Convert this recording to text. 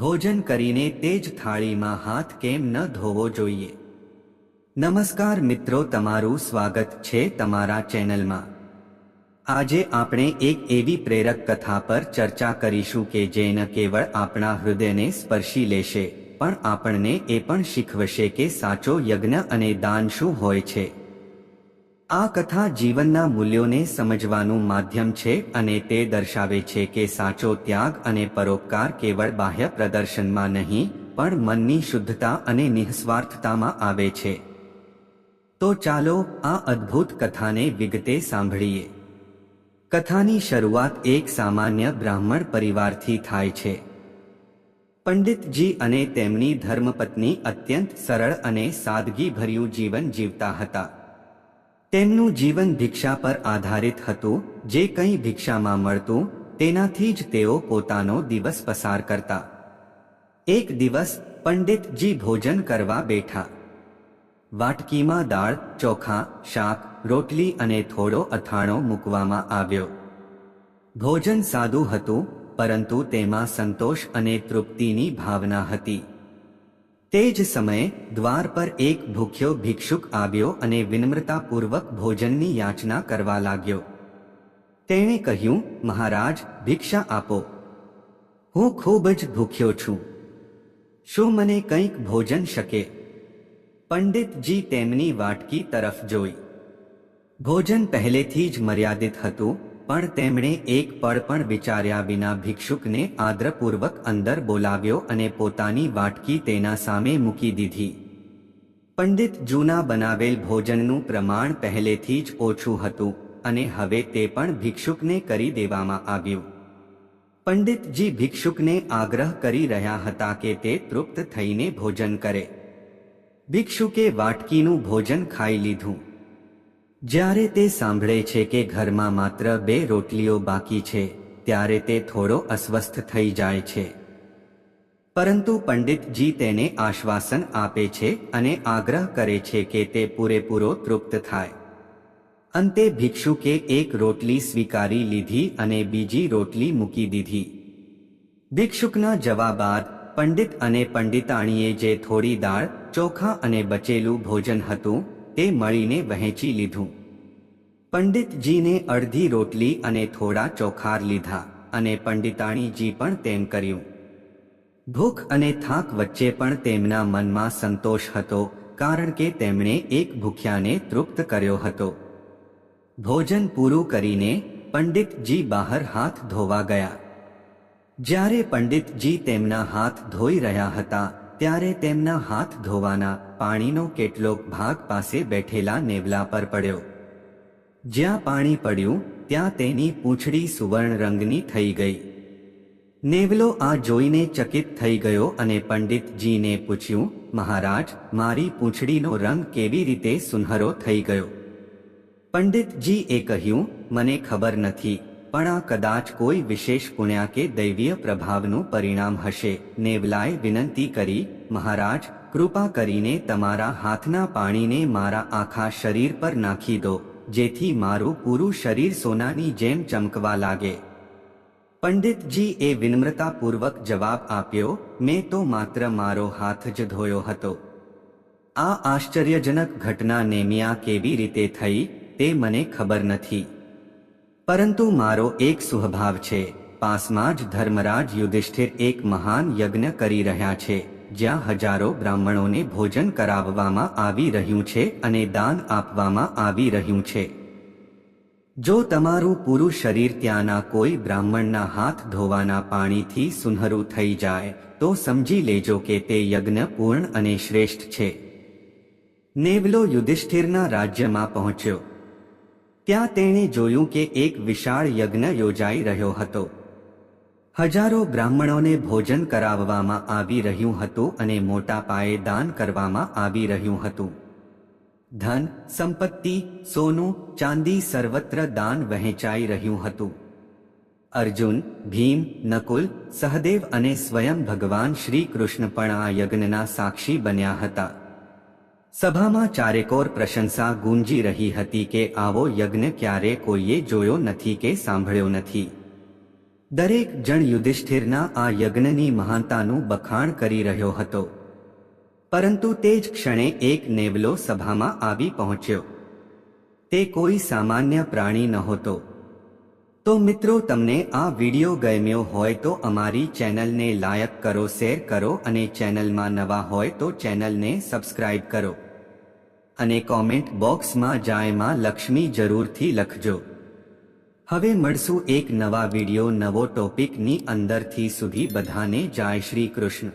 ભોજન કરીને તે જ થાળીમાં હાથ કેમ ન ધોવો જોઈએ? નમસ્કાર મિત્રો, તમારું સ્વાગત છે તમારા ચેનલમાં. આજે આપણે એક એવી પ્રેરક કથા પર ચર્ચા કરીશું કે જે ન કેવળ આપણા હૃદયને સ્પર્શી લેશે, પણ આપણને એ પણ શીખવશે કે સાચો યજ્ઞ અને દાન શું હોય છે. આ કથા જીવનના મૂલ્યોને સમજવાનું માધ્યમ છે અને તે દર્શાવે છે કે સાચો ત્યાગ અને પરોપકાર કેવળ બાહ્ય પ્રદર્શનમાં નહીં, પણ મનની શુદ્ધતા અને નિઃસ્વાર્થતામાં આવે છે. તો ચાલો આ અદ્ભુત કથાને વિગતે સાંભળીએ. કથાની શરૂઆત એક સામાન્ય બ્રાહ્મણ પરિવારથી થાય છે. પંડિતજી અને તેમની ધર્મપત્ની અત્યંત સરળ અને સાદગીભર્યું જીવન જીવતા હતા. તેમનું જીવન ભિક્ષા પર આધારિત હતું, જે કંઈ ભિક્ષામાં મળતું, તેનાથી જ તેઓ પોતાનો દિવસ પસાર કરતા. એક દિવસ, પંડિતજી ભોજન કરવા બેઠા. વાટકીમાં દાળ, ચોખા, શાક, રોટલી અને થોડો અથાણો મૂકવામાં આવ્યો. ભોજન સાદું હતું, પરંતુ તેમાં સંતોષ અને તૃપ્તિની ભાવના હતી. તે જ સમયે દ્વાર પર એક ભૂખ્યો ભિક્ષુક આવ્યો અને વિનમ્રતાપૂર્વક ભોજનની યાચના કરવા લાગ્યો. તેણે કહ્યું, મહારાજ, ભિક્ષા આપો. હું ખૂબ જ ભૂખ્યો છું. શું મને કંઈક ભોજન શકે? પંડિતજી તેમની વાટકી તરફ જોઈ. ભોજન પહેલેથી જ મર્યાદિત હતું પણ તેમણે એક પળ પણ વિચાર્યા વિના ભિક્ષુકને આદ્રપૂર્વક અંદર બોલાવ્યો અને પોતાની વાટકી તેના સામે મૂકી દીધી. પંડિત જૂના બનાવેલ ભોજનનું પ્રમાણ પહેલેથી જ ઓછું હતું અને હવે તે પણ ભિક્ષુકને કરી દેવામાં આવ્યું. પંડિતજી ભિક્ષુકને આગ્રહ કરી રહ્યા હતા કે તે તૃપ્ત થઈને ભોજન કરે. ભિક્ષુકે વાટકીનું ભોજન ખાઈ લીધું. જ્યારે તે સાંભળે છે કે ઘરમાં માત્ર બે રોટલીઓ બાકી છે, ત્યારે તે થોડો અસ્વસ્થ થઈ જાય છે. પરંતુ પંડિતજી તેને આશ્વાસન આપે છે અને આગ્રહ કરે છે કે તે પૂરેપૂરો તૃપ્ત થાય. અંતે ભિક્ષુકે એક રોટલી સ્વીકારી લીધી અને બીજી રોટલી મૂકી દીધી. ભિક્ષુકના જવાબ બાદ પંડિત અને પંડિતાણીએ જે થોડી દાળ, ચોખા અને બચેલું ભોજન હતું, તે મળીને વહેંચી લીધું. પંડિતજીને અડધી રોટલી અને થોડા ચોખાર લીધા અને પંડિતાણીજી પણ તેમ કર્યું. ભૂખ અને થાક વચ્ચે પણ તેમના મનમાં સંતોષ હતો, કારણ કે તેમણે એક ભૂખ્યાને તૃપ્ત કર્યો હતો. ભોજન પૂરું કરીને પંડિતજી બહાર હાથ ધોવા ગયા. જ્યારે પંડિતજી તેમના હાથ ધોઈ રહ્યા હતા, ત્યારે તેમના હાથ ધોવાના પાણીનો કેટલોક ભાગ પાસે બેઠેલા નેવલા પર પડ્યો. જ્યાં પાણી પડ્યું, ત્યાં તેની પૂંછડી સુવર્ણ રંગની થઈ ગઈ. નેવલો આ જોઈને ચકિત થઈ ગયો અને પંડિતજીને પૂછ્યું, મહારાજ, મારી પૂંછડીનો રંગ કેવી રીતે સુનહરો થઈ ગયો? પંડિતજીએ કહ્યું, મને ખબર નથી, પણ આ કદાચ કોઈ વિશેષ પુણ્યા કે દૈવીય પ્રભાવનું પરિણામ હશે. નેવલાએ વિનંતી કરી, મહારાજ, કૃપા કરીને તમારા હાથના પાણીને મારા આખા શરીર પર નાખી દો. જેથી મારું પૂરું શરીર સોનાની જેમ ચમકવા લાગે. પંડિતજી એ વિનમ્રતાપૂર્વક જવાબ આપ્યો, મેં તો માત્ર મારો હાથ જ ધોયો હતો. આ આશ્ચર્યજનક ઘટના નેમિયા કેવી રીતે થઈ, તે મને ખબર નથી. પરંતુ મારો એક સ્વભાવ છે, પાસમાં જ ધર્મરાજ યુધિષ્ઠિર એક મહાન યજ્ઞ કરી રહ્યા છે. જ્યાં હજારો બ્રાહ્મણોને ભોજન કરાવવામાં આવી રહ્યું છે અને દાન આપવામાં આવી રહ્યું છે. જો તમારું પૂરું શરીર ત્યાંના કોઈ બ્રાહ્મણના હાથ ધોવાના પાણીથી સુનહરું થઈ જાય, તો સમજી લેજો કે તે યજ્ઞ પૂર્ણ અને શ્રેષ્ઠ છે. નેવલો યુધિષ્ઠિરના રાજ્યમાં પહોંચ્યો. ત્યાં તેણે જોયું કે એક વિશાળ યજ્ઞ યોજાઈ રહ્યો હતો. હજારો બ્રાહ્મણોને ભોજન કરાવવામાં આવી રહ્યું હતું અને મોટા પાયે દાન કરવામાં આવી રહ્યું હતું. ધન, સંપત્તિ, સોનું, ચાંદી સર્વત્ર દાન વહેંચાઈ રહ્યું હતું. અર્જુન, ભીમ, નકુલ, સહદેવ અને સ્વયં ભગવાન શ્રી કૃષ્ણ પણ આ યજ્ઞના સાક્ષી બન્યા હતા. સભામાં ચારેકોર પ્રશંસા ગુંજી રહી હતી કે આવો યજ્ઞ ક્યારે કોઈએ જોયો નથી કે સાંભળ્યો નથી. દરેક જણ યુધિષ્ઠિરના આ યજ્ઞની મહાનતાનું બખાણ કરી રહ્યો હતો. પરંતુ તે જ ક્ષણે એક નેવલો સભામાં આવી પહોંચ્યો. તે કોઈ સામાન્ય પ્રાણી નહોતો. તો મિત્રો, તમને આ વિડિયો ગમ્યો હોય તો અમારી ચેનલને લાયક કરો, શેર કરો અને ચેનલમાં નવા હોય તો ચેનલને સબસ્ક્રાઇબ કરો. અને કોમેન્ટ બોક્સમાં જાયમાં લક્ષ્મી જરૂરથી લખજો. હવે મળશું એક નવા વીડિયો નવો ટોપિકની અંદરથી સુધી બધાને જય શ્રી કૃષ્ણ.